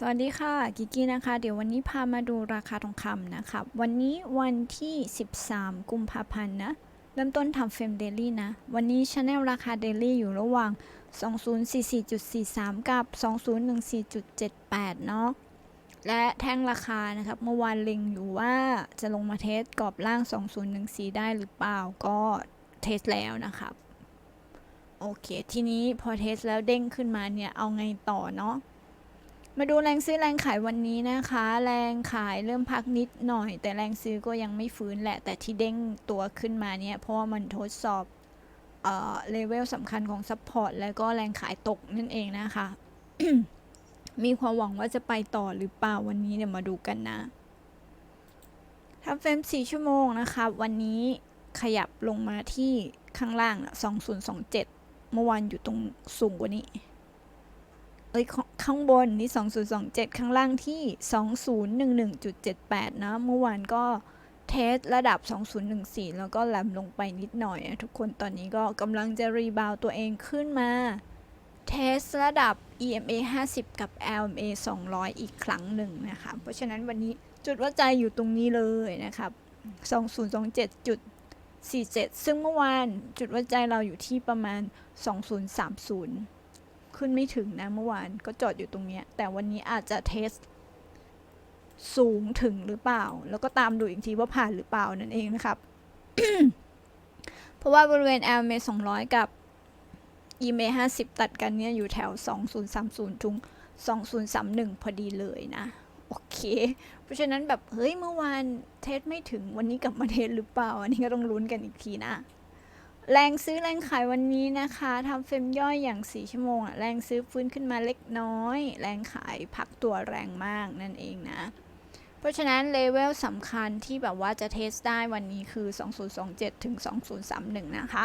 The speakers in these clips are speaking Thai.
สวัสดีค่ะ กิกกี้นะคะ เดี๋ยววันนี้พามาดูราคาทองคำนะครับวันนี้วันที่ 13 กุมภาพันธ์นะ เริ่มต้นทำเฟรมเดลี่นะ วันนี้ชาแนลราคาเดลี่อยู่ระหว่าง 2044.43 กับ 2014.78 เนาะ และแท่งราคานะครับ เมื่อวานเล็งอยู่ว่าจะลงมาเทสกรอบล่าง 2014 ได้หรือเปล่า ก็เทสแล้วนะครับ โอเค ทีนี้พอเทสแล้วเด้งขึ้นมาเนี่ย เอาไงต่อเนาะ มาดูแรงซื้อแรงขายวันนี้นะคะ แรงขายเริ่มพักนิดหน่อย แต่แรงซื้อก็ยังไม่ฟื้นแหละ แต่ที่เด้งตัวขึ้นมาเนี่ย เพราะว่ามันทดสอบเอ่อเลเวลสำคัญของซัพพอร์ตแล้วก็แรงขายตกนั่นเองนะคะ มีความหวังว่าจะไปต่อหรือเปล่าวันนี้เดี๋ยวมาดูกันนะทำเฟรม4 ชั่วโมงนะคะ วันนี้ขยับลงมาที่ข้างล่างนะ2027 เมื่อวานอยู่ตรงสูงกว่านี้ เอ้ยข้างบนนี่ 2027 ข้างล่างที่ 2011.78 นะ เมื่อวานก็เทสระดับ 2014 แล้วก็แหลมลงไปนิดหน่อยนะทุกคนตอนนี้ก็กำลังจะรีบาวตัวเองขึ้นมาเทสระดับ EMA 50 กับ LMA 200 อีกครั้งหนึ่งนะคะ เพราะฉะนั้นวันนี้จุดวัดใจอยู่ตรงนี้เลยนะครับ 2027.47 ซึ่งเมื่อวานจุดวัดใจเราอยู่ที่ประมาณ 2030 ขึ้นไม่ถึงนะเมื่อวานก็จอดอยู่ตรงเนี้ย แต่วันนี้อาจจะเทส สูงถึงหรือเปล่า แล้วก็ตามดูอีกทีว่าผ่านหรือเปล่านั่นเองนะครับ เพราะว่าบริเวณ LMA 200 กับ EMA 50 ตัดกันเนี่ยอยู่แถว 2030ถึง2031 พอดีเลยนะ โอเค เพราะฉะนั้นแบบ เฮ้ย เมื่อวานเทสไม่ถึงวันนี้กลับมาเทสหรือเปล่า อันนี้ก็ต้องลุ้นกันอีกทีนะ แรงซื้อแรงขายวันนี้นะคะทำเฟรมย่อยอย่าง 4 ชั่วโมงอะแรงซื้อฟื้นขึ้นมาเล็กน้อย แรงขายพักตัวแรงมากนั่นเองนะ เพราะฉะนั้นเลเวลสำคัญที่แบบว่าจะเทสได้วันนี้คือ 2027 ถึง 2031 นะคะ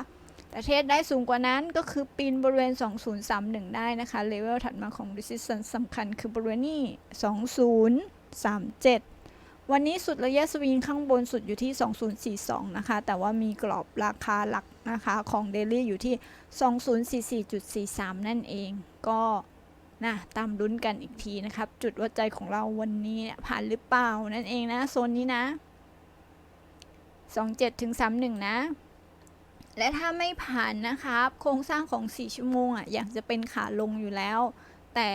แต่เทสได้สูงกว่านั้นก็คือปีนบริเวณ 2031 ได้นะคะเลเวลถัดมาของ resistance สำคัญคือบริเวณนี้ 2037 วันนี้สุดระยะสวิงข้างบนสุดอยู่ที่ 2042 นะคะ แต่ว่ามีกรอบราคาหลักนะคะของเดลี่อยู่ที่ 2044.43 นั่นเอง ก็นะตามลุ้นกันอีกทีนะครับ จุดวัดใจของเราวันนี้ผ่านหรือเปล่า นั่นเองนะ โซนนี้นะ 27ถึง31 นะ และถ้าไม่ผ่านนะครับ โครงสร้างของ 4 ชั่วโมงอะอยากจะเป็นขาลงอยู่แล้ว แต่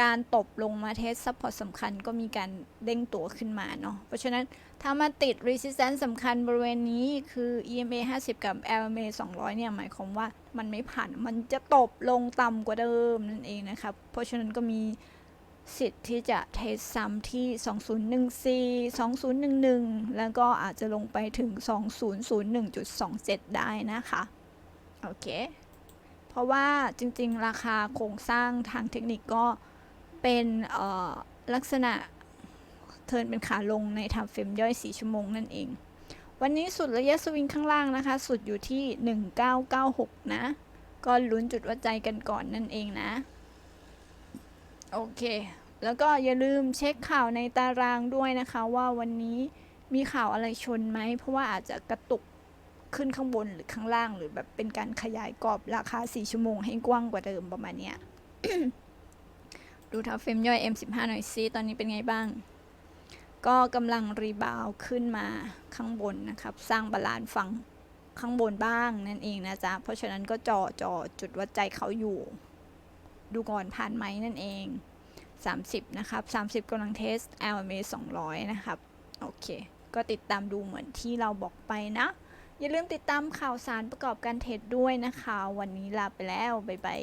การตบลงมาเทสซัพพอร์ตสำคัญก็มีการเด้งตัวขึ้นมาเนาะ เพราะฉะนั้นถ้ามาติด resistance สำคัญบริเวณนี้คือ EMA 50 กับ LMA 200 เนี่ย หมายความว่ามันไม่ผ่าน มันจะตบลงต่ำกว่าเดิมนั่นเองนะครับ เพราะฉะนั้นก็มีสิทธิ์ที่จะเทสซ้ำที่ 2014 2011 แล้วก็อาจจะลงไปถึง 2001.27 ได้นะคะ โอเค เพราะว่าจริงๆ ราคาโครงสร้างทางเทคนิคก็ เป็นลักษณะเทิร์นเป็นขาลงในทำเฟรมย่อย 4 ชั่วโมงนั่นเอง วันนี้สุดระยะสวิงข้างล่างนะคะ สุดอยู่ที่ 1996 นะ ก็ลุ้นจุดวัดใจกันก่อนนั่นเองนะ โอเค แล้วก็อย่าลืมเช็คข่าวในตารางด้วยนะคะว่าวันนี้มีข่าวอะไรชนไหม เพราะว่าอาจจะกระตุกขึ้นข้างบนหรือข้างล่างหรือแบบเป็นการขยายกรอบราคา 4 ชั่วโมงให้กว้างกว่าเดิมประมาณเนี้ย ดูทัฟเฟรมย่อย M15 หน่อยซิตอนนี้เป็นไงบ้าง ก็กำลังรีบาวขึ้นมาข้างบนนะครับ สร้างบาลานซ์ฝั่งข้างบนบ้างนั่นเองนะจ๊ะ เพราะฉะนั้นก็จ่อจ่อจุดวัดใจเขาอยู่ ดูก่อนผ่านไหมนั่นเอง 30 นะครับ 30กำลังเทส LMA 200 นะครับ โอเค ก็ติดตามดูเหมือนที่เราบอกไปนะ อย่าลืมติดตามข่าวสารประกอบการเทรดด้วยนะคะ วันนี้ลาไปแล้ว บ๊ายบาย